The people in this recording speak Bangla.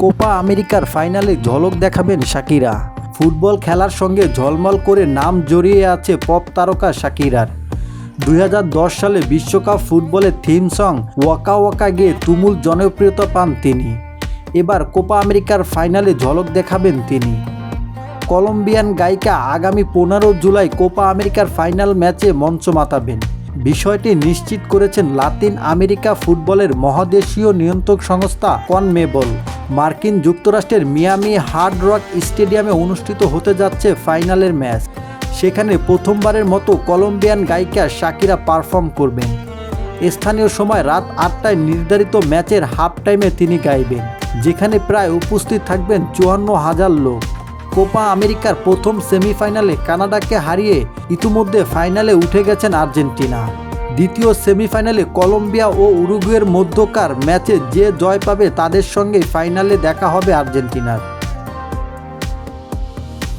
কোপা আমেরিকার ফাইনালে ঝলক দেখাবেন শাকিরা। ফুটবল খেলার সঙ্গে ঝলমল করে নাম জড়িয়ে আছে পপ তারকা শাকিরার। দুই সালে বিশ্বকাপ ফুটবলের থিম সং ওয়াকা ওয়াকা গিয়ে তুমুল জনপ্রিয়তা পান তিনি। এবার কোপা আমেরিকার ফাইনালে ঝলক দেখাবেন তিনি। কলম্বিয়ান গায়িকা আগামী পনেরো জুলাই কোপা আমেরিকার ফাইনাল ম্যাচে মঞ্চ মাতাবেন। বিষয়টি নিশ্চিত করেছেন লাতিন আমেরিকা ফুটবলের মহাদেশীয় নিয়ন্ত্রক সংস্থা কনমেবল। মার্কিন যুক্তরাষ্ট্রের মিয়ামি হার্ড রক স্টেডিয়ামে অনুষ্ঠিত হতে যাচ্ছে ফাইনালের ম্যাচ। সেখানে প্রথমবারের মতো কলম্বিয়ান গায়িকা শাকিরা পারফর্ম করবেন। স্থানীয় সময় রাত আটটায় নির্ধারিত ম্যাচের হাফ টাইমে তিনি গাইবেন, যেখানে প্রায় উপস্থিত থাকবেন চুয়ান্ন হাজার লোক। কোপা আমেরিকার প্রথম সেমিফাইনালে কানাডাকে হারিয়ে ইতিমধ্যে ফাইনালে উঠে গেছেন আর্জেন্টিনা। দ্বিতীয় সেমিফাইনালে কলম্বিয়া ও উরুগুয়ের মধ্যকার ম্যাচে যে জয় পাবে তাদের সঙ্গে ফাইনালে দেখা হবে আর্জেন্টিনার।